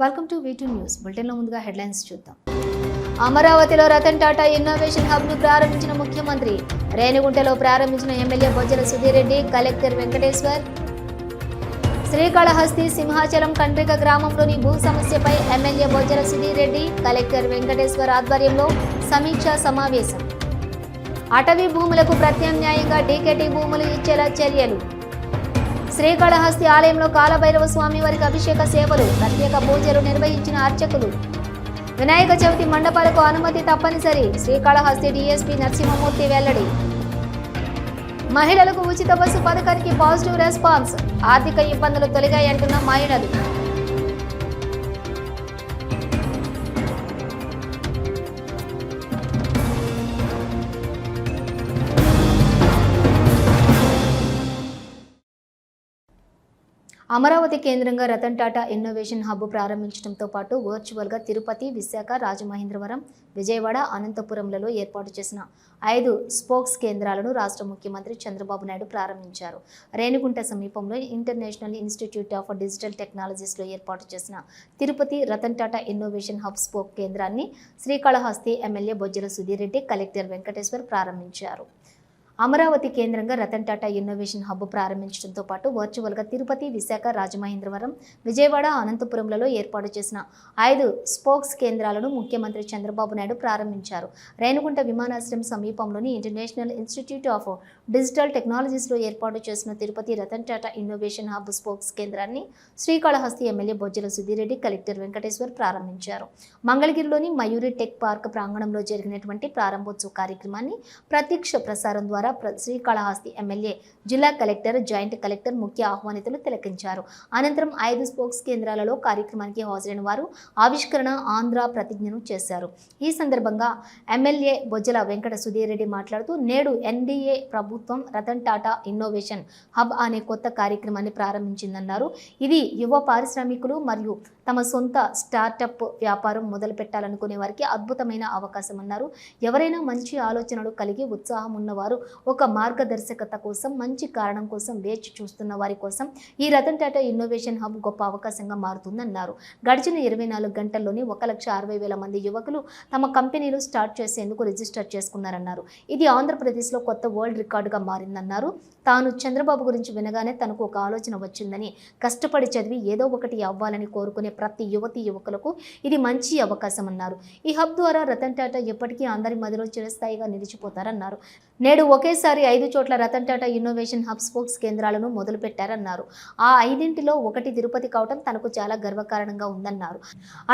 Welcome to వీటూ news బులెటిన్లో ముందుగా headlines చూద్దాం. అమరావతిలో రతన్ టాటా ఇన్నోవేషన్ హబ్ను ప్రారంభించిన ముఖ్యమంత్రి. రేణిగుంటలో ప్రారంభించిన ఎమ్మెల్యే బొజ్జల సుధీరెడ్డి కలెక్టర్ వెంకటేశ్వర్. శ్రీకాళహస్తి సింహాచలం కండ్రిక గ్రామంలోని భూ సమస్యపై ఎమ్మెల్యే బొజ్జల సుధీరెడ్డి కలెక్టర్ వెంకటేశ్వర్ ఆధ్వర్యంలో సమీక్షా సమావేశం. అటవీ భూములకు ప్రత్యామ్నాయంగా డీకేటీ భూములు ఇచ్చేలా చర్యలు. శ్రీకాళహస్తి ఆలయంలో కాలభైరవ స్వామి వారికి అభిషేక సేవలు ప్రత్యేక పూజలు నిర్వహించిన అర్చకులు. వినాయక చవితి మండపాలకు అనుమతి తప్పనిసరి శ్రీకాళహస్తి డిఎస్పీ నరసింహమూర్తి వెల్లడి. మహిళలకు ఉచిత బస్సు పథకానికి పాజిటివ్ రెస్పాన్స్ ఆర్థిక ఇబ్బందులు తొలగాయంటున్న మహిళలు. అమరావతి కేంద్రంగా రతన్ టాటా ఇన్నోవేషన్ హబ్ ప్రారంభించడంతో పాటు వర్చువల్గా తిరుపతి విశాఖ రాజమహేంద్రవరం విజయవాడ అనంతపురంలలో ఏర్పాటు చేసిన ఐదు స్పోక్స్ కేంద్రాలను రాష్ట్ర ముఖ్యమంత్రి చంద్రబాబు నాయుడు ప్రారంభించారు. రేణిగుంట సమీపంలో ఇంటర్నేషనల్ ఇన్స్టిట్యూట్ ఆఫ్ డిజిటల్ టెక్నాలజీస్లో ఏర్పాటు చేసిన Tirupati Ratan Tata innovation hub spoke కేంద్రాన్ని శ్రీకాళహస్తి ఎమ్మెల్యే బొజ్జల సుధీరెడ్డి కలెక్టర్ వెంకటేశ్వర్ ప్రారంభించారు. అమరావతి కేంద్రంగా రతన్ టాటా ఇన్నోవేషన్ హబ్ ప్రారంభించడంతో పాటు వర్చువల్గా తిరుపతి విశాఖ రాజమహేంద్రవరం విజయవాడ అనంతపురంలలో ఏర్పాటు చేసిన ఐదు స్పోక్స్ కేంద్రాలను ముఖ్యమంత్రి చంద్రబాబు నాయుడు ప్రారంభించారు. రేణుగుంట విమానాశ్రయం సమీపంలోని ఇంటర్నేషనల్ ఇన్స్టిట్యూట్ ఆఫ్ డిజిటల్ టెక్నాలజీస్లో ఏర్పాటు చేసిన Tirupati Ratan Tata innovation hub spokes కేంద్రాన్ని శ్రీకాళహస్తి ఎమ్మెల్యే బొజ్జల సుధీరెడ్డి కలెక్టర్ వెంకటేశ్వర్ ప్రారంభించారు. మంగళగిరిలోని మయూరి టెక్ పార్క్ ప్రాంగణంలో జరిగినటువంటి ప్రారంభోత్సవ కార్యక్రమాన్ని ప్రత్యక్ష ప్రసారం ద్వారా ద్వారా శ్రీకాళహస్తి ఎమ్మెల్యే జిల్లా కలెక్టర్ జాయింట్ కలెక్టర్ ముఖ్య ఆహ్వానితులు తిలకించారు. అనంతరం ఐదు స్పోక్స్ కేంద్రాలలో కార్యక్రమానికి హాజరైన వారు ఆవిష్కరణ ఆంధ్ర ప్రతిజ్ఞను చేశారు. ఈ సందర్భంగా ఎమ్మెల్యే బొజ్జల వెంకట సుధీర్ రెడ్డి మాట్లాడుతూ నేడు ఎన్డీఏ ప్రభుత్వం రతన్ టాటా ఇన్నోవేషన్ హబ్ అనే కొత్త కార్యక్రమాన్ని ప్రారంభించిందన్నారు. ఇది యువ పారిశ్రామికులు మరియు తమ సొంత స్టార్టప్ వ్యాపారం మొదలు పెట్టాలనుకునే వారికి అద్భుతమైన అవకాశం అన్నారు ఎవరైనా మంచి ఆలోచనలు కలిగి ఉత్సాహం ఉన్నవారు ఒక మార్గదర్శకత కోసం మంచి కారణం కోసం వేచి చూస్తున్న వారి కోసం ఈ రతన్ టాటా ఇన్నోవేషన్ హబ్ గొప్ప అవకాశంగా మారుతుందన్నారు. గడిచిన ఇరవై నాలుగు గంటల్లోనే ఒక లక్ష అరవై వేల మంది యువకులు తమ కంపెనీలు స్టార్ట్ చేసేందుకు రిజిస్టర్ చేసుకున్నారన్నారు. ఇది ఆంధ్రప్రదేశ్లో కొత్త వరల్డ్ రికార్డుగా మారిందన్నారు. తాను చంద్రబాబు గురించి వినగానే తనకు ఒక ఆలోచన వచ్చిందని కష్టపడి చదివి ఏదో ఒకటి అవ్వాలని కోరుకునే ప్రతి యువతి యువకులకు ఇది మంచి అవకాశం అన్నారు ఈ హబ్ ద్వారా రతన్ టాటా ఎప్పటికీ అందరి మదిలో చిరస్థాయిగా నిలిచిపోతారన్నారు. నేడు ఒకేసారి ఐదు చోట్ల Ratan Tata innovation hub spokes కేంద్రాలను మొదలుపెట్టారన్నారు. ఆ ఐదింటిలో ఒకటి తిరుపతి కావటం తనకు చాలా గర్వకారణంగా ఉందన్నారు.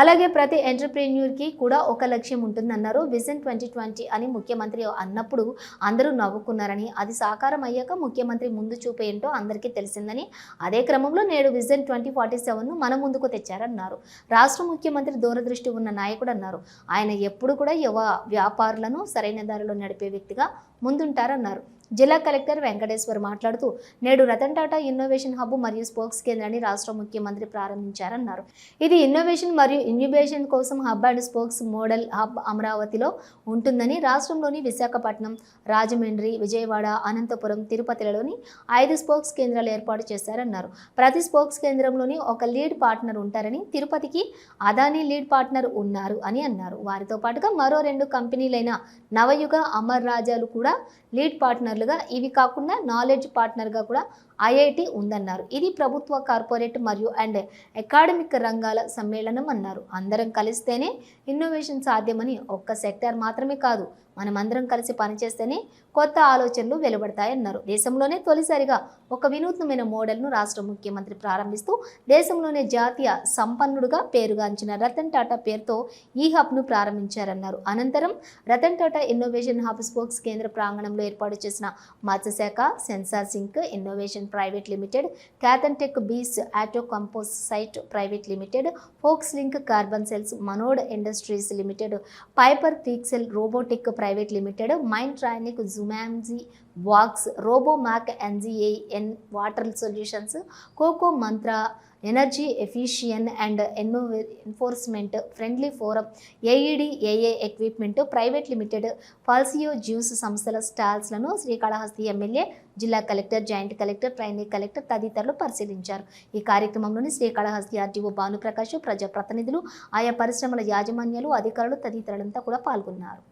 అలాగే ప్రతి ఎంటర్ప్రెన్యూర్కి కూడా ఒక లక్ష్యం ఉంటుందన్నారు విజన్ ట్వంటీ ట్వంటీ అని ముఖ్యమంత్రి అన్నప్పుడు అందరూ నవ్వుకున్నారని అది సాకారం అయ్యాక ముఖ్యమంత్రి ముందు చూపేంటో అందరికీ తెలిసిందని అదే క్రమంలో నేడు విజన్ ట్వంటీ ఫార్టీ సెవెన్ను మన ముందుకు తెచ్చారన్నారు. రాష్ట్ర ముఖ్యమంత్రి దూరదృష్టి ఉన్న నాయకుడు అన్నారు. ఆయన ఎప్పుడు కూడా యువ వ్యాపారులను సరైన దారిలో నడిపే వ్యక్తిగా ముందుంటారన్నారు. జిల్లా కలెక్టర్ వెంకటేశ్వర్ మాట్లాడుతూ నేడు రతన్ టాటా ఇన్నోవేషన్ హబ్ మరియు స్పోక్స్ కేంద్రాన్ని రాష్ట్ర ముఖ్యమంత్రి ప్రారంభించారన్నారు. ఇది ఇన్నోవేషన్ మరియు ఇన్యూబేషన్ కోసం hub and spokes model hub అమరావతిలో ఉంటుందని రాష్ట్రంలోని విశాఖపట్నం రాజమండ్రి విజయవాడ అనంతపురం తిరుపతిలలోని ఐదు స్పోక్స్ కేంద్రాలు ఏర్పాటు చేశారన్నారు. ప్రతి స్పోక్స్ కేంద్రంలోని ఒక లీడ్ పార్ట్నర్ ఉంటారని తిరుపతికి అదానీ లీడ్ పార్ట్నర్ ఉన్నారు అని అన్నారు. వారితో పాటుగా మరో రెండు కంపెనీలైన నవయుగ అమర్ రాజాలు కూడా లీడ్ పార్ట్నర్ పార్ట్నర్లుగా ఇవి కాకుండా నాలెడ్జ్ పార్ట్నర్గా కూడా ఐఐటి ఉందన్నారు. ఇది ప్రభుత్వ కార్పొరేట్ మరియు అండ్ అకాడమిక్ రంగాల సమ్మేళనం అన్నారు. అందరం కలిస్తేనే ఇన్నోవేషన్ సాధ్యమని ఒక్క సెక్టార్ మాత్రమే కాదు మనమందరం కలిసి పనిచేస్తేనే కొత్త ఆలోచనలు వెలువడతాయన్నారు. దేశంలోనే తొలిసారిగా ఒక వినూత్నమైన మోడల్ను రాష్ట్ర ముఖ్యమంత్రి ప్రారంభిస్తూ దేశంలోనే జాతీయ సంపన్నుడుగా పేరుగాంచిన రతన్ టాటా పేరుతో ఈ హబ్ను ప్రారంభించారన్నారు. అనంతరం Ratan Tata innovation hub spokes కేంద్ర ప్రాంగణంలో ఏర్పాటు చేసిన మత్స్యశాఖ sensor sync innovation private limited క్యాథన్టెక్ bees auto compose site private limited folks link carbon cells మనోడ్ industries limited piper pixel robotic private limited mindtronic జుమామ్జీ wax రోబోమాక్ ఎన్జిఏఎన్ water solutions coco Mantra energy efficient and ఎన్నో enforcement friendly forum AED AA equipment private limited ఫాల్సియో juice సంస్థల స్టాల్స్లను Srikalahasti MLA జిల్లా collector joint collector trainee collector తదితరులు పరిశీలించారు. ఈ కార్యక్రమంలోని Srikalahasti RTO Bhanuprakash ప్రజాప్రతినిధులు ఆయా పరిశ్రమల యాజమాన్యాలు అధికారులు తదితరులంతా కూడా పాల్గొన్నారు.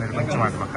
మీరు మంచి మాట పక్క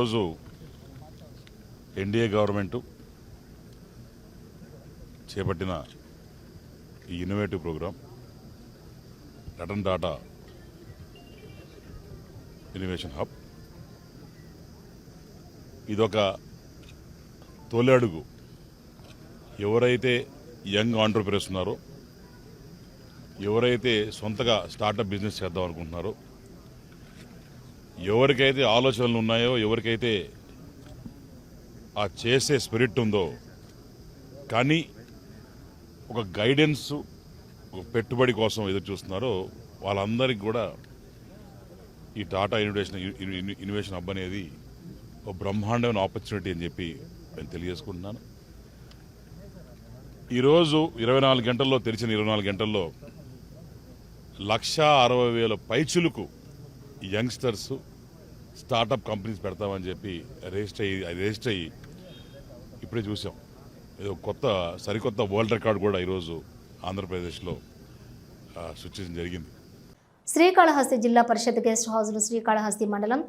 ఈరోజు ఎన్డీఏ గవర్నమెంట్ చేపట్టిన ఈ innovative program Ratan Tata innovation hub. ఇదొక తొలి అడుగు. ఎవరైతే యంగ్ ఆంటర్ప్రినర్స్ ఉన్నారో ఎవరైతే సొంతగా స్టార్టప్ బిజినెస్ చేద్దాం అనుకుంటున్నారో ఎవరికైతే ఆలోచనలు ఉన్నాయో ఎవరికైతే ఆ చేసే స్పిరిట్ ఉందో కానీ ఒక గైడెన్స్ ఒక పెట్టుబడి కోసం ఎదురు చూస్తున్నారో వాళ్ళందరికీ కూడా ఈ టాటా ఇన్నోవేషన్ ఇన్వెషన్ హబ్ అనేది ఒక బ్రహ్మాండమైన ఆపర్చునిటీ అని చెప్పి నేను తెలియజేసుకుంటున్నాను. ఈరోజు ఇరవై నాలుగు గంటల్లో తెరిచిన ఇరవై నాలుగు గంటల్లో లక్షా అరవై వేల పైచులకు యంగ్స్టర్స్ స్టార్టప్ కంపెనీస్ పెడతామని చెప్పి రిజిస్టర్ అయ్యి రిజిస్టర్ అయ్యి ఇప్పుడే చూసాం. ఏదో కొత్త సరికొత్త వరల్డ్ రికార్డ్ కూడా ఈరోజు ఆంధ్రప్రదేశ్లో సృష్టించడం జరిగింది. శ్రీకాళహస్తి జిల్లా పరిషత్ గెస్ట్ హౌస్లో శ్రీకాళహస్తి మండలం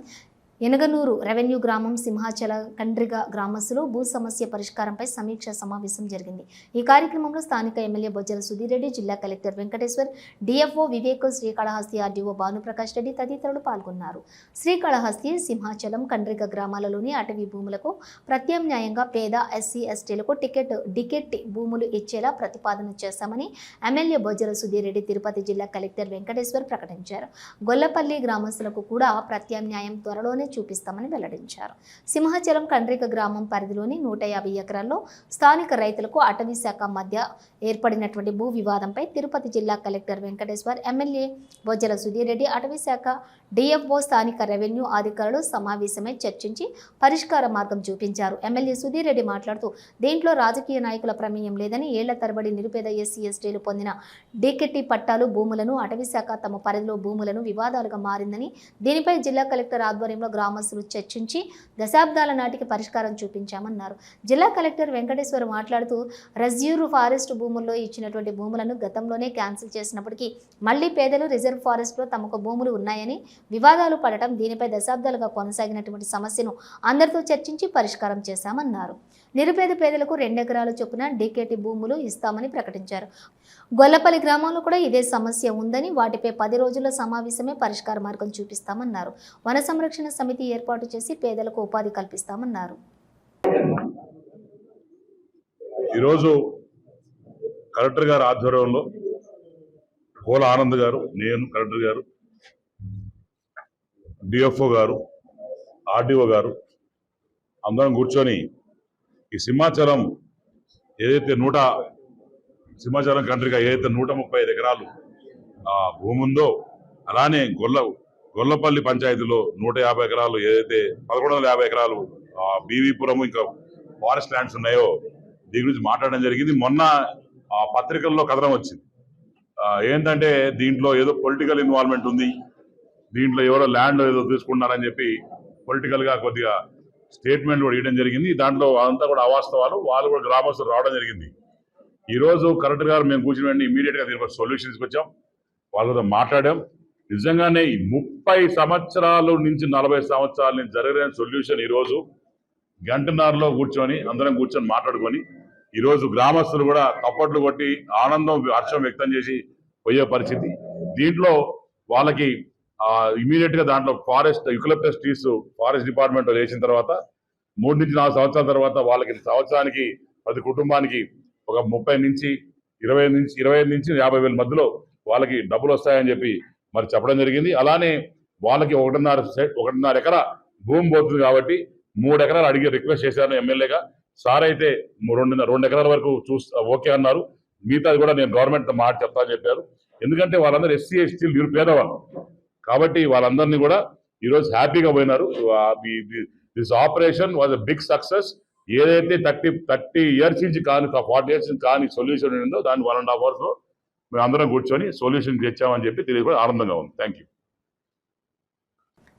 ఎనగనూరు రెవెన్యూ గ్రామం సింహాచల కండ్రిగ గ్రామస్తులు భూ సమస్య పరిష్కారంపై సమీక్ష సమావేశం జరిగింది. ఈ కార్యక్రమంలో స్థానిక ఎమ్మెల్యే బొజ్జల సుధీరెడ్డి జిల్లా collector Venkateshwar DFO Vivek Srikalahasti RDO Bhanuprakash Reddy తదితరులు పాల్గొన్నారు. శ్రీకాళహస్తి సింహాచలం కండ్రిగ గ్రామాలలోని అటవీ భూములకు ప్రత్యామ్నాయంగా పేద ఎస్సీ ఎస్టీలకు టికెట్ డికెట్ భూములు ఇచ్చేలా ప్రతిపాదన చేస్తామని ఎమ్మెల్యే బొజ్జల సుధీరెడ్డి తిరుపతి జిల్లా కలెక్టర్ వెంకటేశ్వర్ ప్రకటించారు. గొల్లపల్లి గ్రామస్తులకు కూడా ప్రత్యామ్నాయం త్వరలోనే చూపిస్తామని వెల్లడించారు. సింహాచలం కండ్రిక గ్రామం పరిధిలోని నూట యాభై ఎకరాల్లో స్థానిక రైతులకు అటవీ శాఖ మధ్య ఏర్పడినటువంటి భూ వివాదంపై తిరుపతి జిల్లా కలెక్టర్ వెంకటేశ్వర్ ఎమ్మెల్యే బొజ్జల సుధీర్ రెడ్డి అటవీ శాఖ డిఎఫ్ఓ స్థానిక రెవెన్యూ అధికారులు సమావేశమై చర్చించి పరిష్కార మార్గం చూపించారు. ఎమ్మెల్యే సుధీర్ రెడ్డి మాట్లాడుతూ దీంట్లో రాజకీయ నాయకుల ప్రమేయం లేదని ఏళ్ళ తరబడి నిరుపేద ఎస్సీ ఎస్టీలు పొందిన డీకెట్టి పట్టాలు భూములను అటవీ శాఖ తమ పరిధిలో భూములను వివాదాలుగా మారిందని దీనిపై జిల్లా కలెక్టర్ ఆధ్వర్యంలో గ్రామస్తులు చర్చించి దశాబ్దాల నాటికి పరిష్కారం చూపించామన్నారు. జిల్లా కలెక్టర్ వెంకటేశ్వర్ మాట్లాడుతూ రెజ్యూర్ ఫారెస్ట్ భూముల్లో ఇచ్చినటువంటి భూములను గతంలోనే క్యాన్సిల్ చేసినప్పటికీ మళ్ళీ పేదలు రిజర్వ్ ఫారెస్ట్లో తమకు భూములు ఉన్నాయని వివాదాలు పడటం దీనిపై దశాబ్దాలుగా కొనసాగినటువంటి సమస్యను అందరితో చర్చించి పరిష్కారం చేశామన్నారు. నిరుపేద పేదలకు రెండెకరాల చొప్పున డీకేటీ భూములు ఇస్తామని ప్రకటించారు. గొల్లపల్లి గ్రామంలో కూడా ఇదే సమస్య ఉందని వాటిపై పది రోజుల సమావేశమే పరిష్కార మార్గం చూపిస్తామన్నారు. వన సంరక్షణ సమితి ఏర్పాటు చేసి పేదలకు ఉపాధి కల్పిస్తామన్నారు. ఈరోజు కలెక్టర్ గారి ఆధ్వర్యంలో పోల ఆనంద్ గారు నేను కలెక్టర్ గారు డిఎఫ్ఓ గారు ఆర్డీఓ గారు అందరం కూర్చొని ఈ సింహాచలం ఏదైతే నూట సింహాచలం కంట్రీగా ఏదైతే నూట ముప్పై ఎకరాలు ఆ, భూమి ఉందో అలానే గొల్ల గొల్లపల్లి పంచాయతీలో నూట యాభై ఎకరాలు ఏదైతే పదకొండు వందల యాభై ఎకరాలు బీవీపురం ఇంకా ఫారెస్ట్ ల్యాండ్స్ ఉన్నాయో దీని గురించి మాట్లాడడం జరిగింది. మొన్న ఆ పత్రికల్లో కథనం వచ్చింది. ఏంటంటే దీంట్లో ఏదో పొలిటికల్ ఇన్వాల్వ్మెంట్ ఉంది. దీంట్లో ఎవరో ల్యాండ్ ఏదో తీసుకున్నారని చెప్పి పొలిటికల్గా కొద్దిగా స్టేట్మెంట్ కూడా ఇవ్వడం జరిగింది. దాంట్లో అంతా కూడా అవాస్తవాలు. వాళ్ళు కూడా గ్రామస్తులు రావడం జరిగింది. ఈరోజు కరెక్ట్గా గారు మేము కూర్చుని వెళ్ళి ఇమీడియట్గా దీనిపై సొల్యూషన్ తీసుకొచ్చాం. వాళ్ళతో మాట్లాడాం. నిజంగానే ఈ ముప్పై సంవత్సరాల నుంచి నలభై సంవత్సరాల నుంచి జరిగిన సొల్యూషన్ ఈరోజు గంటన్నరలో కూర్చొని అందరం కూర్చొని మాట్లాడుకొని ఈరోజు గ్రామస్తులు కూడా తప్పట్లు కొట్టి ఆనందం హర్షం వ్యక్తం చేసి పోయే పరిస్థితి. దీంట్లో వాళ్ళకి ఇమీడియట్గా దాంట్లో forest eucalyptus trees forest department వేసిన తర్వాత మూడు నుంచి నాలుగు సంవత్సరాల తర్వాత వాళ్ళకి సంవత్సరానికి ప్రతి కుటుంబానికి ఒక ముప్పై నుంచి ఇరవై నుంచి ఇరవై నుంచి యాభై వేల మధ్యలో వాళ్ళకి డబ్బులు వస్తాయని చెప్పి మరి చెప్పడం జరిగింది. అలానే వాళ్ళకి ఒకటిన్నర ఒకటిన్నర ఎకరా భూమి పోతుంది కాబట్టి మూడు ఎకరాలు అడిగి రిక్వెస్ట్ చేశాను ఎమ్మెల్యేగా. సార్ అయితే రెండు రెండు ఎకరాల వరకు చూస్తా ఓకే అన్నారు. మిగతాది కూడా నేను గవర్నమెంట్ మాట చెప్తా చెప్పారు. ఎందుకంటే వాళ్ళందరూ ఎస్సీ ఎస్టీలు వీరు కాబట్టి వాళ్ళందరినీ కూడా ఈరోజు హ్యాపీగా పోయినారు. This operation was a big success. ఏదైతే థర్టీ థర్టీ ఇయర్స్ నుంచి కానీ ఫార్టీ ఇయర్స్ నుంచి సొల్యూషన్ ఉందో దాన్ని వన్ అండ్ హాఫ్ అవర్స్లో మేము అందరం కూర్చొని సొల్యూషన్ తెచ్చామని చెప్పి తెలియదు ఆనందంగా ఉంది. థ్యాంక్ యూ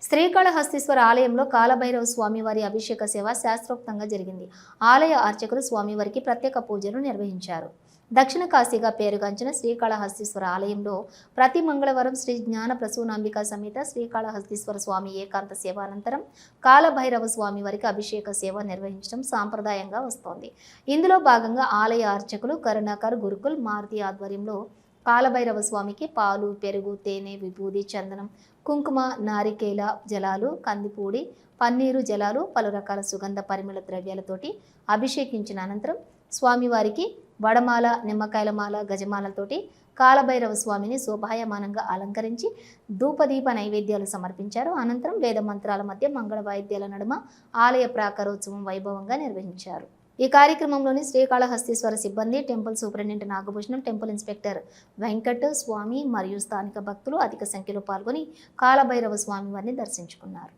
శ్రీకాళహస్తీశ్వర ఆలయంలో కాలభైరవ స్వామివారి అభిషేక సేవ శాస్త్రోక్తంగా జరిగింది. ఆలయ అర్చకులు స్వామివారికి ప్రత్యేక పూజలు నిర్వహించారు. దక్షిణ కాశీగా పేరుగాంచిన శ్రీకాళహస్తీశ్వర ఆలయంలో ప్రతి మంగళవారం శ్రీ జ్ఞాన ప్రసూనాంబిక సమేత శ్రీకాళహస్తీశ్వర స్వామి ఏకాంత సేవ అనంతరం కాలభైరవ స్వామి వారికి అభిషేక సేవ నిర్వహించడం సాంప్రదాయంగా వస్తోంది. ఇందులో భాగంగా ఆలయ అర్చకులు కరుణాకర్ గురుకుల్ మారుతి ఆధ్వర్యంలో కాలభైరవ స్వామికి పాలు పెరుగు తేనె విభూది చందనం కుంకుమ నారికేల జలాలు కందిపూడి పన్నీరు జలాలు పలు రకాల సుగంధ పరిమళ ద్రవ్యాలతోటి అభిషేకించిన అనంతరం స్వామివారికి వడమాల నిమ్మకాయల మాల గజమాలతోటి కాలభైరవ స్వామిని శోభాయమానంగా అలంకరించి ధూపదీప నైవేద్యాలు సమర్పించారు. అనంతరం వేద మంత్రాల మధ్య మంగళ వాయిద్యాల నడుమ ఆలయ ప్రాకారోత్సవం వైభవంగా నిర్వహించారు. ఈ కార్యక్రమంలోని శ్రీకాళహస్తీశ్వర సిబ్బంది temple superintendent Nagabhushanam temple inspector Venkat Swamy మరియు స్థానిక భక్తులు అధిక సంఖ్యలో పాల్గొని కాలభైరవ స్వామి వారిని దర్శించుకున్నారు.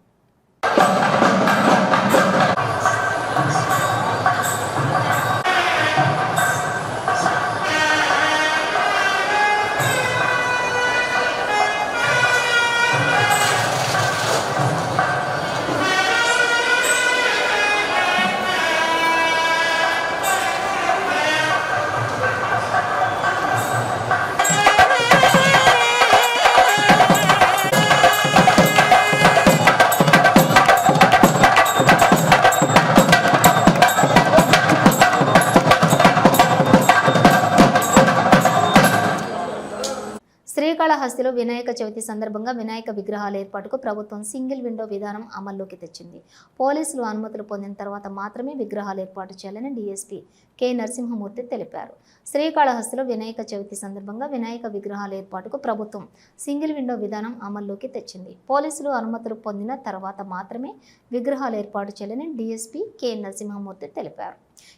వినాయక చవితి సందర్భంగా వినాయక విగ్రహాల ఏర్పాటుకు ప్రభుత్వం సింగిల్ విండో విధానం అమల్లోకి తెచ్చింది. పోలీసులు అనుమతులు పొందిన తర్వాత మాత్రమే విగ్రహాలు ఏర్పాటు చేయాలని డీఎస్పీ కె. నరసింహమూర్తి తెలిపారు. శ్రీకాళహస్తిలో వినాయక చవితి సందర్భంగా వినాయక విగ్రహాల ఏర్పాటుకు ప్రభుత్వం సింగిల్ విండో విధానం అమల్లోకి తెచ్చింది. పోలీసులు అనుమతులు పొందిన తర్వాత మాత్రమే విగ్రహాలు ఏర్పాటు చేయాలని డీఎస్పీ కె. నరసింహమూర్తి తెలిపారు.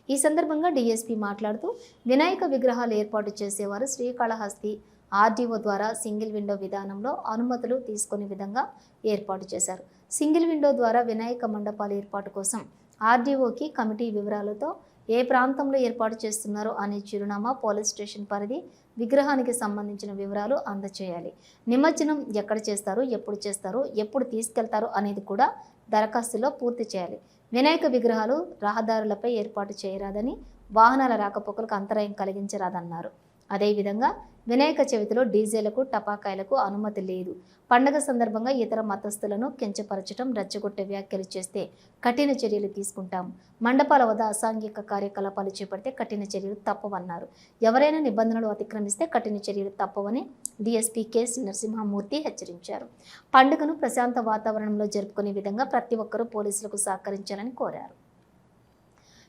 ఈ సందర్భంగా డీఎస్పీ మాట్లాడుతూ వినాయక విగ్రహాలు ఏర్పాటు చేసేవారు శ్రీకాళహస్తి ఆర్డీఓ ద్వారా సింగిల్ విండో విధానంలో అనుమతులు తీసుకునే విధంగా ఏర్పాటు చేశారు. సింగిల్ విండో ద్వారా వినాయక మండపాల ఏర్పాటు కోసం ఆర్డీఓకి కమిటీ వివరాలతో ఏ ప్రాంతంలో ఏర్పాటు చేస్తున్నారో అనే చిరునామా పోలీస్ స్టేషన్ పరిధి విగ్రహానికి సంబంధించిన వివరాలు అందచేయాలి. నిమజ్జనం ఎక్కడ చేస్తారు ఎప్పుడు చేస్తారు ఎప్పుడు తీసుకెళ్తారు అనేది కూడా దరఖాస్తులో పూర్తి చేయాలి. వినాయక విగ్రహాలు రహదారులపై ఏర్పాటు చేయరాదని వాహనాల రాకపోకలకు అంతరాయం కలిగించరాదన్నారు. అదేవిధంగా వినాయక చవితిలో డీజేలకు టపాకాయలకు అనుమతి లేదు. పండగ సందర్భంగా ఇతర మతస్థులను కించపరచడం రెచ్చగొట్టే వ్యాఖ్యలు చేస్తే కఠిన చర్యలు తీసుకుంటాం. మండపాల వద్ద అసాంఘిక కార్యకలాపాలు చేపడితే కఠిన చర్యలు తప్పవన్నారు. ఎవరైనా నిబంధనలు అతిక్రమిస్తే కఠిన చర్యలు తప్పవని డిఎస్పీ కెఎస్ నరసింహమూర్తి హెచ్చరించారు. పండుగను ప్రశాంత వాతావరణంలో జరుపుకునే విధంగా ప్రతి ఒక్కరూ పోలీసులకు సహకరించాలని కోరారు.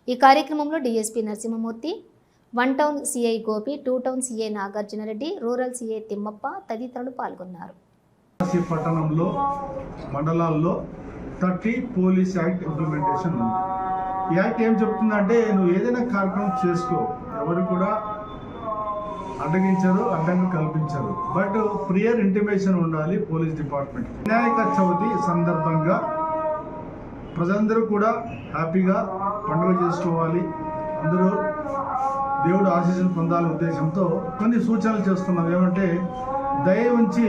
ఈ కార్యక్రమంలో DSP Narasimhamurthy one town CI Gopi two town CI Nagarjuna Reddy rural CI Thimmappa తదితరులు పాల్గొన్నారు. పట్టణంలో మండలాల్లో థర్టీ పోలీస్ యాక్ట్ ఇంప్లిమెంటేషన్ ఉంది. ఈ యాక్ట్ ఏం చెప్తుందంటే నువ్వు ఏదైనా కార్యక్రమం చేసుకో. ఎవరు కూడా అడ్డగించరు అడ్డంగా కల్పించరు. బట్ ప్రియర్ ఇంటిమేషన్ ఉండాలి పోలీస్ డిపార్ట్మెంట్ వినాయక చవితి సందర్భంగా ప్రజలందరూ కూడా హ్యాపీగా పండుగ చేసుకోవాలి. అందరూ దేవుడు ఆశీస్సులు పొందాలనే ఉద్దేశంతో కొన్ని సూచనలు చేస్తున్నాం. ఏమంటే దయ ఉంచి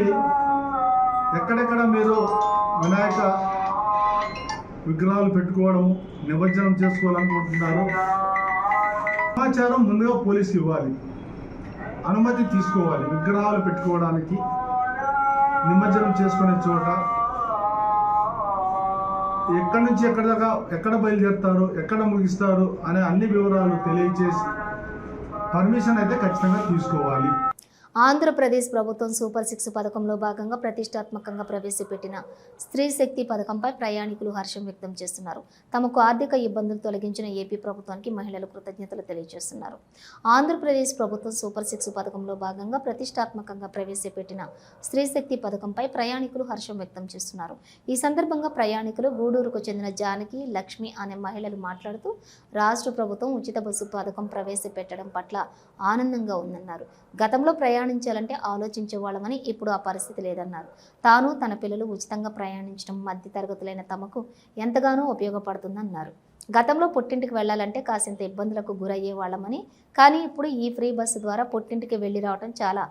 ఎక్కడెక్కడ మీరు వినాయక విగ్రహాలు పెట్టుకోవడం నిమజ్జనం చేసుకోవాలనుకుంటున్నారు సమాచారం ముందుగా పోలీసు ఇవ్వాలి. అనుమతి తీసుకోవాలి విగ్రహాలు పెట్టుకోవడానికి. నిమజ్జనం చేసుకునే చోట ఎక్కడి నుంచి ఎక్కడ దాకా ఎక్కడ బయలుదేరుతారు ఎక్కడ ముగిస్తారు అనే అన్ని వివరాలు తెలియజేసి పర్మిషన్ అయితే ఖచ్చితంగా తీసుకోవాలి. ఆంధ్రప్రదేశ్ ప్రభుత్వం సూపర్ సిక్స్ పథకంలో భాగంగా ప్రతిష్టాత్మకంగా ప్రవేశపెట్టిన స్త్రీ శక్తి పథకంపై ప్రయాణికులు హర్షం వ్యక్తం చేస్తున్నారు. తమకు ఆర్థిక ఇబ్బందులు తొలగించిన ఏపీ ప్రభుత్వానికి మహిళలు కృతజ్ఞతలు తెలియజేస్తున్నారు. ఆంధ్రప్రదేశ్ ప్రభుత్వం సూపర్ సిక్స్ పథకంలో భాగంగా ప్రతిష్టాత్మకంగా ప్రవేశపెట్టిన స్త్రీ శక్తి పథకంపై ప్రయాణికులు హర్షం వ్యక్తం చేస్తున్నారు. ఈ సందర్భంగా ప్రయాణికులు గూడూరుకు చెందిన జానకి లక్ష్మి అనే మహిళలు మాట్లాడుతూ రాష్ట్ర ప్రభుత్వం ఉచిత బస్సు పథకం ప్రవేశపెట్టడం పట్ల ఆనందంగా ఉందన్నారు. గతంలో ప్రయాణించాలంటే ఆలోచించే వాళ్ళమని ఇప్పుడు ఆ పరిస్థితి లేదన్నారు. తాను తన పిల్లలు ఉచితంగా ప్రయాణించడం మధ్య తరగతులైన తమకు ఎంతగానో ఉపయోగపడుతుందన్నారు. గతంలో పుట్టింటికి వెళ్ళాలంటే కాసింత ఇబ్బందులకు గురయ్యే వాళ్ళమని కానీ ఇప్పుడు ఈ ఫ్రీ బస్సు ద్వారా పుట్టింటికి వెళ్ళి రావడం చాలా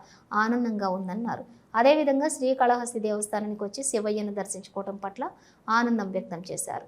ఆనందంగా ఉందన్నారు. అదేవిధంగా శ్రీకాళహస్తి దేవస్థానానికి వచ్చి శివయ్యను దర్శించుకోవడం పట్ల ఆనందం వ్యక్తం చేశారు.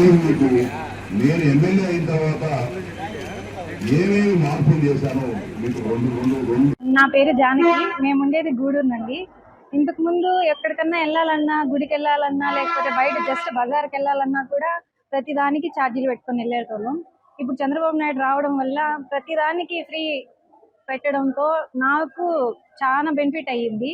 మీకు నేను ఎమ్మెల్యే అయిన తర్వాత ఏమేమి మార్పులు చేశానో మీకు రెండు రెండు రెండు. నా పేరు జానకి. మేము ఉండేది గూడూరునండి ఇంతకు ముందు ఎక్కడికన్నా వెళ్ళాలన్నా గుడికి వెళ్ళాలన్నా లేకపోతే బయట జస్ట్ బజార్కి వెళ్ళాలన్నా కూడా ప్రతి దానికి ఛార్జీలు పెట్టుకొని వెళ్ళేటోళ్ళం. ఇప్పుడు చంద్రబాబు నాయుడు రావడం వల్ల ప్రతి దానికి ఫ్రీ పెట్టడంతో నాకు చాలా బెనిఫిట్ అయ్యింది.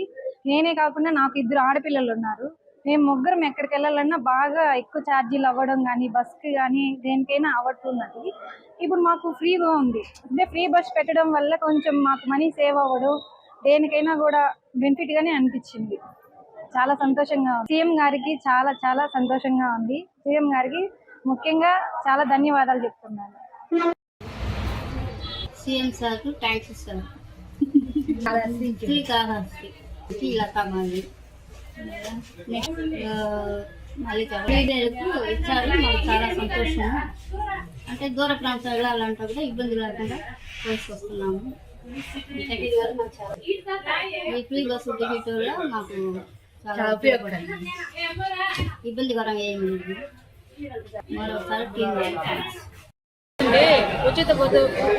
నేనే కాకుండా నాకు ఇద్దరు ఆడపిల్లలు ఉన్నారు. మేము ముగ్గురం ఎక్కడికి వెళ్ళాలన్నా బాగా ఎక్కువ ఛార్జీలు అవ్వడం కానీ బస్కి కానీ దేనికైనా అవ్వట్టున్నది. ఇప్పుడు మాకు ఫ్రీగా ఉంది. అంటే ఫ్రీ బస్ పెట్టడం వల్ల కొంచెం మాకు మనీ సేవ్ అవ్వడం దేనికైనా కూడా బెనిఫిట్ గానే అనిపించింది. చాలా సంతోషంగా ఉంది. సీఎం గారికి చాలా చాలా సంతోషంగా ఉంది. సీఎం గారికి ముఖ్యంగా చాలా ధన్యవాదాలు చెప్తున్నాను. CM sir thanks sir next మళ్ళీ లీడర్కు ఇచ్చారు. మాకు చాలా సంతోషం అంటే దూర ప్రాంతం వెళ్ళాలంటే కూడా ఇబ్బంది లేకుండా వస్తున్నాము ఈ ఫ్రీ బస్సు టికెట్ వల్ల మాకు చాలా ఉపయోగపడింది. ఇబ్బందికరంగా ఏమి లేదు. మరోసారి ఉచిత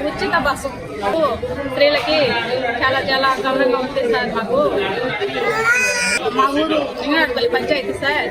ఉచిత బస్సు. స్త్రీలకి చాలా చాలా గౌరవంగా ఉంది సార్ మాకు. మా ఊరు లింగనాథపల్లి పంచాయతీ సార్.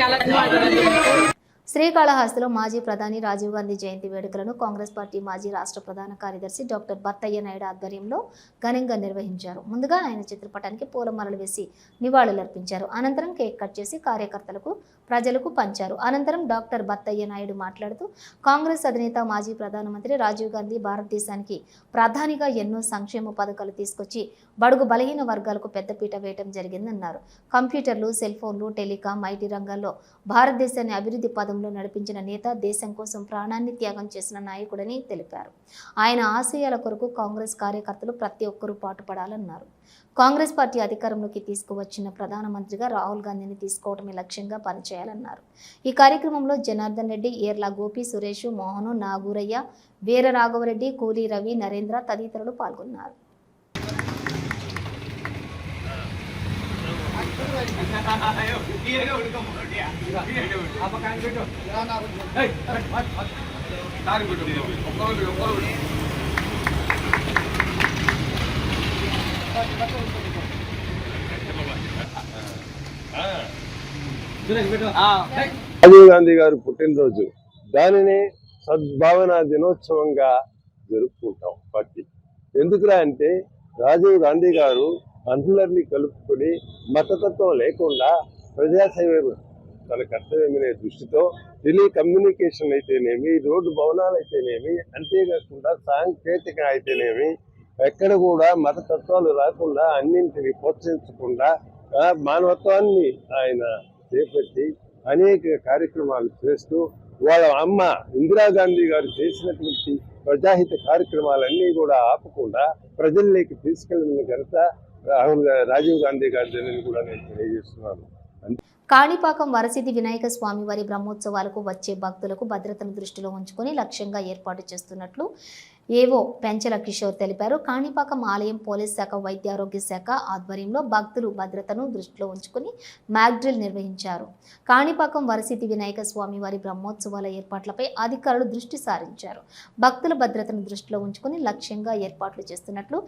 చాలా ధన్యవాదాలు. శ్రీకాళహస్తిలో మాజీ ప్రధాని రాజీవ్ గాంధీ జయంతి వేడుకలను కాంగ్రెస్ పార్టీ మాజీ రాష్ట్ర ప్రధాన కార్యదర్శి డాక్టర్ బత్తయ్య నాయుడు ఆధ్వర్యంలో ఘనంగా నిర్వహించారు. ముందుగా ఆయన చిత్రపటానికి పూలమాలలు వేసి నివాళులర్పించారు. అనంతరం కేక్ కట్ చేసి కార్యకర్తలకు ప్రజలకు పంచారు. అనంతరం డాక్టర్ బత్తయ్య నాయుడు మాట్లాడుతూ కాంగ్రెస్ అధినేత మాజీ ప్రధానమంత్రి రాజీవ్ గాంధీ భారతదేశానికి ప్రధానిగా ఎన్నో సంక్షేమ పథకాలు తీసుకొచ్చి బడుగు బలహీన వర్గాలకు పెద్దపీట వేయటం జరిగిందన్నారు. కంప్యూటర్లు సెల్ ఫోన్లు టెలికాం ఐటీ రంగాల్లో భారతదేశాన్ని అభివృద్ధి పదంలో నడిపించిన నేత దేశం కోసం ప్రాణాన్ని త్యాగం చేసిన నాయకుడని తెలిపారు. ఆయన ఆశయాల కొరకు కాంగ్రెస్ కార్యకర్తలు ప్రతి ఒక్కరూ పాటుపడాలన్నారు. కాంగ్రెస్ పార్టీ అధికారంలోకి తీసుకువచ్చిన ప్రధానమంత్రిగా రాహుల్ గాంధీని తీసుకోవడమే లక్ష్యంగా పనిచేయాలన్నారు. ఈ కార్యక్రమంలో జనార్దన్ రెడ్డి ఏర్ల గోపి సురేష్ మోహను నాగూరయ్య వీర రాఘవరెడ్డి కూలీ రవి నరేంద్ర తదితరులు పాల్గొన్నారు. రాజీవ్ గాంధీ గారు పుట్టినరోజు. దానిని సద్భావన దినోత్సవంగా జరుపుకుంటాం పార్టీ. ఎందుకురా అంటే రాజీవ్ గాంధీ గారు అందరినీ కలుపుకొని మతతత్వం లేకుండా ప్రజాసేవ తన కర్తవ్యమనే దృష్టితో టెలికమ్యూనికేషన్ అయితేనేమి రోడ్డు భవనాలు అయితేనేమి అంతేకాకుండా సాంకేతిక అయితేనేమి ఎక్కడ కూడా మతతత్వాలు రాకుండా అన్నింటినీ ప్రోత్సహించకుండా మానవత్వాన్ని ఆయన చేపట్టి అనేక కార్యక్రమాలు చేస్తూ వాళ్ళ అమ్మ ఇందిరాగాంధీ గారు చేసినటువంటి ప్రజాహిత కార్యక్రమాలన్నీ కూడా ఆపకుండా ప్రజల్లోకి తీసుకెళ్ళిన ఘనత రాహుల్ రాజీవ్ గాంధీ గారిని కూడా నేను తెలియజేస్తున్నాను. కాణిపాకం వరసిద్ధి వినాయక స్వామి వారి బ్రహ్మోత్సవాలకు వచ్చే భక్తులకు భద్రతను దృష్టిలో ఉంచుకొని లక్ష్యంగా ఏర్పాటు చేస్తున్నట్లు ఏవో పెంచల కిషోర్ తెలిపారు. కాణిపాకం ఆలయం పోలీస్ శాఖ వైద్య ఆరోగ్య శాఖ ఆధ్వర్యంలో భక్తులు భద్రతను దృష్టిలో ఉంచుకొని మ్యాగ్డ్రిల్ నిర్వహించారు. కాణిపాకం వరసిద్ధి వినాయక స్వామి వారి బ్రహ్మోత్సవాల ఏర్పాట్లపై అధికారులు దృష్టి సారించారు. భక్తుల భద్రతను దృష్టిలో ఉంచుకొని లక్ష్యంగా ఏర్పాట్లు చేస్తున్నట్లు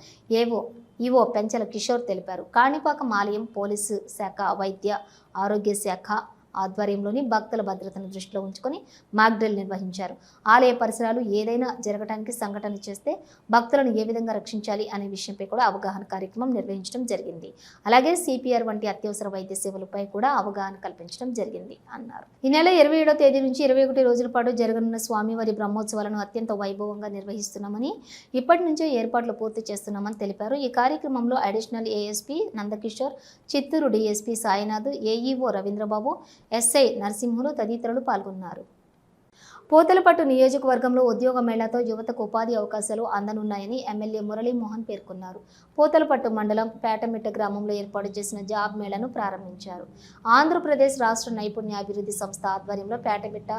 ఏవో ఈవో పెంచల కిషోర్ తెలిపారు. కాణిపాకం ఆలయం పోలీసు శాఖ వైద్య ఆరోగ్య శాఖ ఆధ్వర్యంలోని భక్తుల భద్రతను దృష్టిలో ఉంచుకొని మాక్డ్రిల్ నిర్వహించారు. ఆలయ పరిసరాలు ఏదైనా జరగడానికి సంఘటన చేస్తే భక్తులను ఏ విధంగా రక్షించాలి అనే విషయంపై కూడా అవగాహన కార్యక్రమం నిర్వహించడం జరిగింది. అలాగే సిపిఆర్ వంటి అత్యవసర వైద్య సేవలపై కూడా అవగాహన కల్పించడం జరిగింది అన్నారు. ఈ నెల ఇరవై ఏడో తేదీ నుంచి ఇరవై ఒకటి రోజుల పాటు జరగనున్న స్వామివారి బ్రహ్మోత్సవాలను అత్యంత వైభవంగా నిర్వహిస్తున్నామని ఇప్పటి నుంచే ఏర్పాట్లు పూర్తి చేస్తున్నామని తెలిపారు. ఈ కార్యక్రమంలో additional ASP Nandakishore Chittoor DSP Sainath AEO Ravindrababu SI Narasimhulu తదితరులు పాల్గొన్నారు పోతలపట్టు నియోజకవర్గంలో ఉద్యోగ మేళాతో యువతకు ఉపాధి అవకాశాలు అందనున్నాయని ఎమ్మెల్యే మురళీమోహన్ పేర్కొన్నారు. పోతలపట్టు మండలం పేటమిట్ట గ్రామంలో ఏర్పాటు చేసిన జాబ్ మేళాను ప్రారంభించారు. ఆంధ్రప్రదేశ్ రాష్ట్ర నైపుణ్యాభివృద్ధి సంస్థ ఆధ్వర్యంలో పేటమిట్ట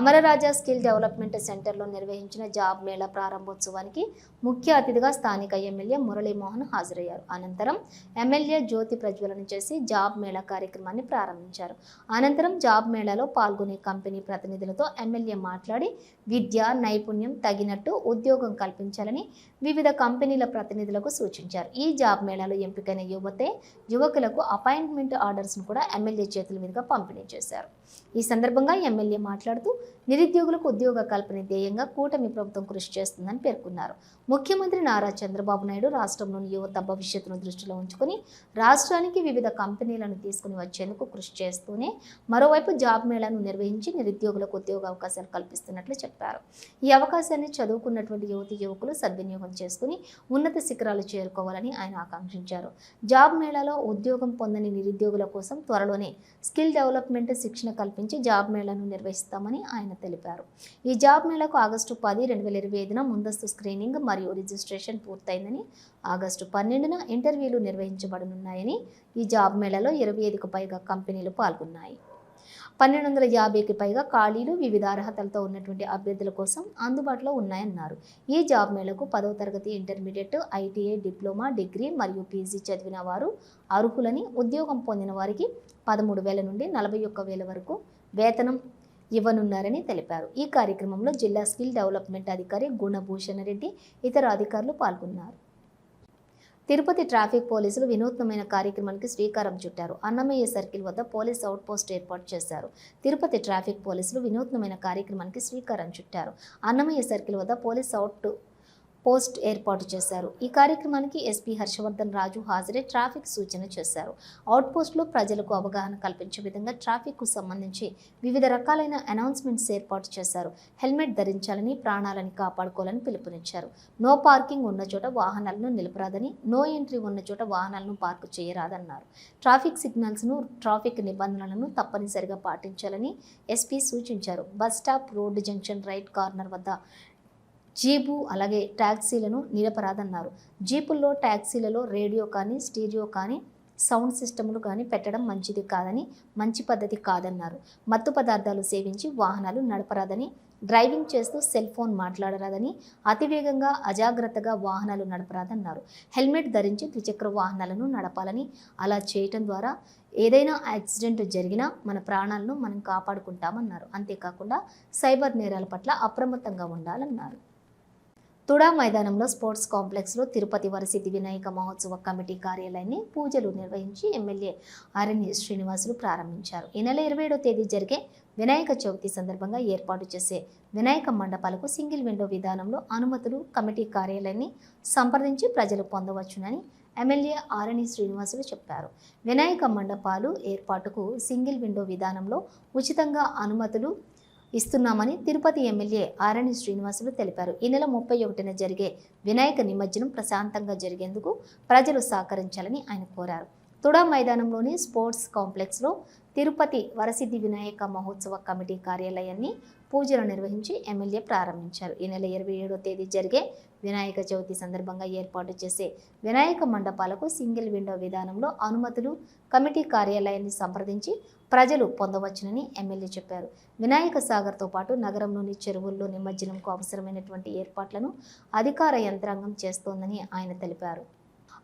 అమరరాజా స్కిల్ డెవలప్మెంట్ సెంటర్లో నిర్వహించిన జాబ్ మేళా ప్రారంభోత్సవానికి ముఖ్య అతిథిగా స్థానిక ఎమ్మెల్యే మురళీమోహన్ హాజరయ్యారు. అనంతరం ఎమ్మెల్యే జ్యోతి ప్రజ్వలన చేసి జాబ్ మేళా కార్యక్రమాన్ని ప్రారంభించారు. అనంతరం జాబ్ మేళాలో పాల్గొనే కంపెనీ ప్రతినిధులతో ఎమ్మెల్యే మాట్లాడి విద్య నైపుణ్యం తగినట్టు ఉద్యోగం కల్పించాలని వివిధ కంపెనీల ప్రతినిధులకు సూచించారు. ఈ జాబ్ మేళాలో ఎంపికైన యువతే యువకులకు అపాయింట్మెంట్ ఆర్డర్స్ను కూడా ఎమ్మెల్యే చేతుల మీదుగా పంపిణీ చేశారు. ఈ సందర్భంగా ఎమ్మెల్యే మాట్లాడుతూ నిరుద్యోగులకు ఉద్యోగ కల్పన ధ్యేయంగా కూటమి ప్రభుత్వం కృషి చేస్తుందని పేర్కొన్నారు. ముఖ్యమంత్రి నారా చంద్రబాబు నాయుడు రాష్ట్రంలోని యువత భవిష్యత్తును దృష్టిలో ఉంచుకొని రాష్ట్రానికి వివిధ కంపెనీలను తీసుకుని వచ్చేందుకు కృషి చేస్తూనే మరోవైపు జాబ్ మేళాను నిర్వహించి నిరుద్యోగులకు ఉద్యోగ అవకాశాలు కల్పిస్తున్నట్లు చెప్పారు. ఈ అవకాశాన్ని చదువుకున్నటువంటి యువతి యువకులు సద్వినియోగం చేసుకుని ఉన్నత శిఖరాలు చేరుకోవాలని ఆయన ఆకాంక్షించారు. జాబ్ మేళాలో ఉద్యోగం పొందని నిరుద్యోగుల కోసం త్వరలోనే స్కిల్ డెవలప్మెంట్ శిక్షణ కల్పించి జాబ్ మేళాను నిర్వహిస్తామని ఆయన తెలిపారు. ఈ జాబ్ మేళాకు ఆగస్టు పది రెండు వేల ఇరవై ఐదున ముందస్తు స్క్రీనింగ్ మరియు రిజిస్ట్రేషన్ పూర్తయిందని ఆగస్టు పన్నెండున ఇంటర్వ్యూలు నిర్వహించబడనున్నాయని ఈ జాబ్ మేళాలో ఇరవై ఐదుకు పైగా కంపెనీలు పాల్గొన్నాయి. పన్నెండు వందల యాభైకి పైగా ఖాళీలు వివిధ అర్హతలతో ఉన్నటువంటి అభ్యర్థుల కోసం అందుబాటులో ఉన్నాయన్నారు. ఈ జాబ్ మేళకు పదవ తరగతి ఇంటర్మీడియట్ ఐటీఐ డిప్లొమా డిగ్రీ మరియు పీజీ చదివిన వారు అర్హులని ఉద్యోగం పొందిన వారికి పదమూడు వేల నుండి నలభై ఒక్క వేల వరకు వేతనం ఇవ్వనున్నారని తెలిపారు. ఈ కార్యక్రమంలో జిల్లా స్కిల్ డెవలప్మెంట్ అధికారి గుణభూషణ రెడ్డి ఇతర అధికారులు పాల్గొన్నారు. తిరుపతి ట్రాఫిక్ పోలీసులు వినూత్నమైన కార్యక్రమానికి శ్రీకారం చుట్టారు. అన్నమయ్య సర్కిల్ వద్ద పోలీస్ అవుట్ పోస్ట్ ఏర్పాటు చేశారు. తిరుపతి ట్రాఫిక్ పోలీసులు వినూత్నమైన కార్యక్రమానికి శ్రీకారం చుట్టారు. అన్నమయ్య సర్కిల్ వద్ద పోలీస్ అవుట్ పోస్ట్ ఏర్పాటు చేశారు. ఈ కార్యక్రమానికి ఎస్పీ హర్షవర్ధన్ రాజు హాజరై ట్రాఫిక్ సూచన చేశారు. అవుట్పోస్టులో ప్రజలకు అవగాహన కల్పించే విధంగా ట్రాఫిక్కు సంబంధించి వివిధ రకాలైన అనౌన్స్మెంట్స్ ఏర్పాటు చేశారు. హెల్మెట్ ధరించాలని ప్రాణాలని కాపాడుకోవాలని పిలుపునిచ్చారు. నో పార్కింగ్ ఉన్న చోట వాహనాలను నిలపరాదని నో ఎంట్రీ ఉన్న చోట వాహనాలను పార్కు చేయరాదన్నారు. ట్రాఫిక్ సిగ్నల్స్ను ట్రాఫిక్ నిబంధనలను తప్పనిసరిగా పాటించాలని ఎస్పీ సూచించారు. Bus stop road junction right corner వద్ద జీపు అలాగే ట్యాక్సీలను నిలపరాదన్నారు జీపుల్లో ట్యాక్సీలలో రేడియో కానీ స్టీరియో కానీ సౌండ్ సిస్టములు కానీ పెట్టడం మంచిది కాదని మంచి పద్ధతి కాదన్నారు. మత్తు పదార్థాలు సేవించి వాహనాలు నడపరాదని డ్రైవింగ్ చేస్తూ సెల్ ఫోన్ మాట్లాడరాదని అతివేగంగా అజాగ్రత్తగా వాహనాలు నడపరాదన్నారు. హెల్మెట్ ధరించి ద్విచక్ర వాహనాలను నడపాలని అలా చేయటం ద్వారా ఏదైనా యాక్సిడెంట్ జరిగినా మన ప్రాణాలను మనం కాపాడుకుంటామన్నారు. అంతేకాకుండా సైబర్ నేరాల పట్ల అప్రమత్తంగా ఉండాలన్నారు. తుడా మైదానంలో స్పోర్ట్స్ కాంప్లెక్స్లో తిరుపతి వరసిద్ధి వినాయక మహోత్సవ కమిటీ కార్యాలయాన్ని పూజలు నిర్వహించి ఎమ్మెల్యే ఆర్ఎన్ఎస్ శ్రీనివాసులు ప్రారంభించారు. ఈ నెల ఇరవై ఏడో తేదీ జరిగే వినాయక చవితి సందర్భంగా ఏర్పాటు చేసే వినాయక మండపాలకు సింగిల్ విండో విధానంలో అనుమతులు కమిటీ కార్యాలయాన్ని సంప్రదించి ప్రజలు పొందవచ్చునని ఎమ్మెల్యే ఆరణి శ్రీనివాసులు చెప్పారు. వినాయక మండపాలు ఏర్పాటుకు సింగిల్ విండో విధానంలో ఉచితంగా అనుమతులు ఇస్తున్నామని తిరుపతి ఎమ్మెల్యే ఆరణి శ్రీనివాసులు తెలిపారు. ఈ నెల ముప్పై ఒకటిన జరిగే వినాయక నిమజ్జనం ప్రశాంతంగా జరిగేందుకు ప్రజలు సహకరించాలని ఆయన కోరారు. తుడా మైదానంలోని స్పోర్ట్స్ కాంప్లెక్స్లో తిరుపతి వరసిద్ధి వినాయక మహోత్సవ కమిటీ కార్యాలయాన్ని పూజలు నిర్వహించి ఎమ్మెల్యే ప్రారంభించారు. ఈ నెల ఇరవై ఏడో తేదీ జరిగే వినాయక చవితి సందర్భంగా ఏర్పాటు చేసే వినాయక మండపాలకు సింగిల్ విండో విధానంలో అనుమతులు కమిటీ కార్యాలయాన్ని సంప్రదించి ప్రజలు పొందవచ్చునని ఎమ్మెల్యే చెప్పారు. వినాయక సాగర్తో పాటు నగరంలోని చెరువుల్లో నిమజ్జనంకు అవసరమైనటువంటి ఏర్పాట్లను అధికార యంత్రాంగం చేస్తోందని ఆయన తెలిపారు.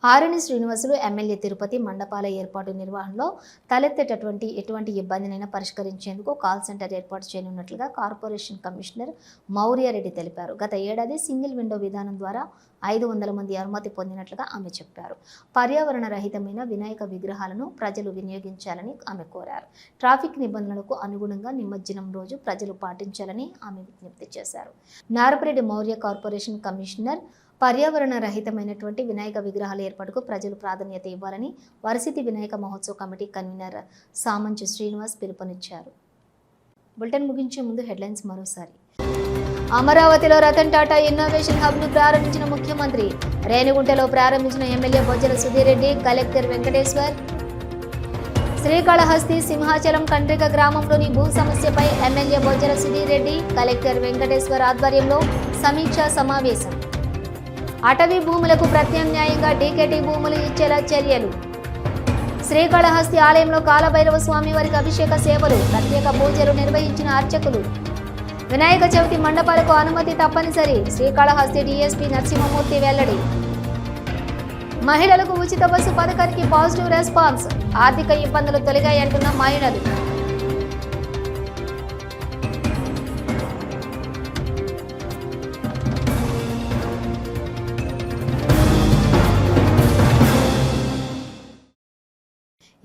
ఆరణి శ్రీనివాసులు ఎమ్మెల్యే తిరుపతి మండపాల ఏర్పాటు నిర్వహణలో తలెత్తేటటువంటి ఎటువంటి ఇబ్బందినైనా పరిష్కరించేందుకు కాల్ సెంటర్ ఏర్పాటు చేయనున్నట్లుగా కార్పొరేషన్ కమిషనర్ మౌర్యారెడ్డి తెలిపారు. గత ఏడాది సింగిల్ విండో విధానం ద్వారా ఐదు వందల మంది అనుమతి పొందినట్లుగా ఆమె చెప్పారు. పర్యావరణ రహితమైన వినాయక విగ్రహాలను ప్రజలు వినియోగించాలని ఆమె కోరారు. ట్రాఫిక్ నిబంధనలకు అనుగుణంగా నిమజ్జనం రోజు ప్రజలు పాటించాలని ఆమె విజ్ఞప్తి చేశారు. నారపరెడ్డి మౌర్య కార్పొరేషన్ కమిషనర్ పర్యావరణ రహితమైనటువంటి వినాయక విగ్రహాల ఏర్పాటుకు ప్రజలు ప్రాధాన్యత ఇవ్వాలని వరసిద్ధి వినాయక మహోత్సవ కమిటీ కన్వీనర్ సామంచు శ్రీనివాస్ పిలుపునిచ్చారు. బులెటిన్ ముగించే ముందు హెడ్లైన్స్ మరోసారి. అమరావతిలో రతన్ టాటా ఇన్నోవేషన్ హబ్ను ప్రారంభించిన ముఖ్యమంత్రి రేణిగుంటలో ప్రారంభించిన ఎమ్మెల్యే బొజ్జల సుధీరెడ్డి కలెక్టర్ వెంకటేశ్వర్ శ్రీకాళహస్తి సింహాచలం కండ్రిక గ్రామంలోని భూ సమస్యపై ఎమ్మెల్యే బొజ్జల సుధీరెడ్డి కలెక్టర్ వెంకటేశ్వర్ ఆధ్వర్యంలో సమీక్షా సమావేశం. అటవీ భూములకు ప్రత్యామ్నాయంగా డీకేటీ భూములు ఇచ్చేలా చర్యలు. శ్రీకాళహస్తి ఆలయంలో కాలభైరవ స్వామి వారికి అభిషేక సేవలు ప్రత్యేక పూజలు నిర్వహించిన అర్చకులు. వినాయక చవితి మండపాలకు అనుమతి తప్పనిసరి శ్రీకాళహస్తి డీఎస్పీ నరసింహమూర్తి వెల్లడి. మహిళలకు ఉచిత బస్సు పథకానికి పాజిటివ్ రెస్పాన్స్ ఆర్థిక ఇబ్బందులు తొలగాయంటున్న మహిళలు